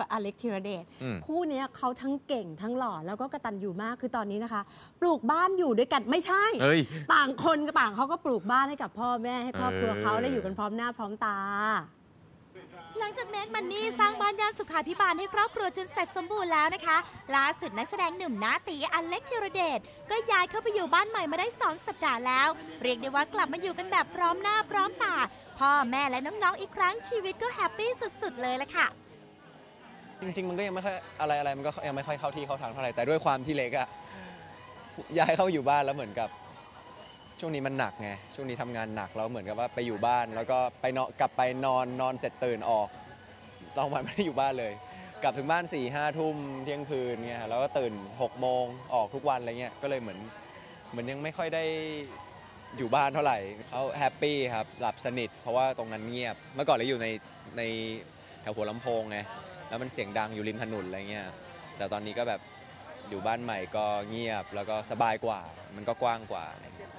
กับอเล็กธีรเดชอืมคู่เนี้ยเขาทั้งเก่งทั้งหล่อแล้วก็กระตันอยู่มากคือตอนนี้นะคะ ปลูกบ้านอยู่ด้วยกันไม่ใช่เฮ้ยต่างคนก็ต่างเขาก็ปลูกบ้านให้กับพ่อแม่ให้ครอบครัวเออเขาได้อยู่กันพร้อมหน้าพร้อมตา หลังจากเมกมันนี่สร้างบ้านย่านสุขาพิบาลให้ครอบครัวจนเสร็จสมบูรณ์แล้วนะคะ ล่าสุดนักแสดงหนุ่มหน้าตีอเล็กธีรเดชก็ย้ายเข้าไปอยู่บ้านใหม่มาได้ 2 สัปดาห์แล้ว เรียกได้ว่ากลับมาอยู่กันแบบพร้อมหน้าพร้อมตา พ่อแม่และน้องๆอีกครั้งชีวิตก็แฮปปี้สุดๆเลยละค่ะ จริงๆ มันก็ยังไม่ค่อยอะไรอะไรมันก็ยังไม่ค่อยเข้าที่เข้าทางเท่าไหร่แต่ด้วยความที่เล็กอะย้ายเข้าอยู่บ้านแล้วเหมือนกับ ช่วงนี้มันหนักไงช่วงนี้ทำงานหนักแล้วเหมือนกับว่าไปอยู่บ้าน แล้วก็ไปนอนกลับไปนอนนอนเสร็จตื่นออกตอนวันไม่ได้อยู่บ้านเลย กลับถึงบ้าน4ี่ห้าทุ่มเที่ยงคืนเงี้ยแล้วก็ตื่น6กโมงออกทุกวันอะไรเงี้ยก็เลยเหมือนเหมือนยังไม่ค่อยได้อยู่บ้านเท่าไหร่เขาแฮปปี้ครับหลับสนิท เพราะว่าตรงนั้นเงียบเมื่อก่อนเราอยู่ในในแถวหัวลำโพงไง แล้วมันเสียงดังอยู่ริมถนนอะไรเงี้ยแต่ตอนนี้ก็แบบอยู่บ้านใหม่ก็เงียบแล้วก็สบายกว่า มันก็กว้างกว่าอะไรเงี้ย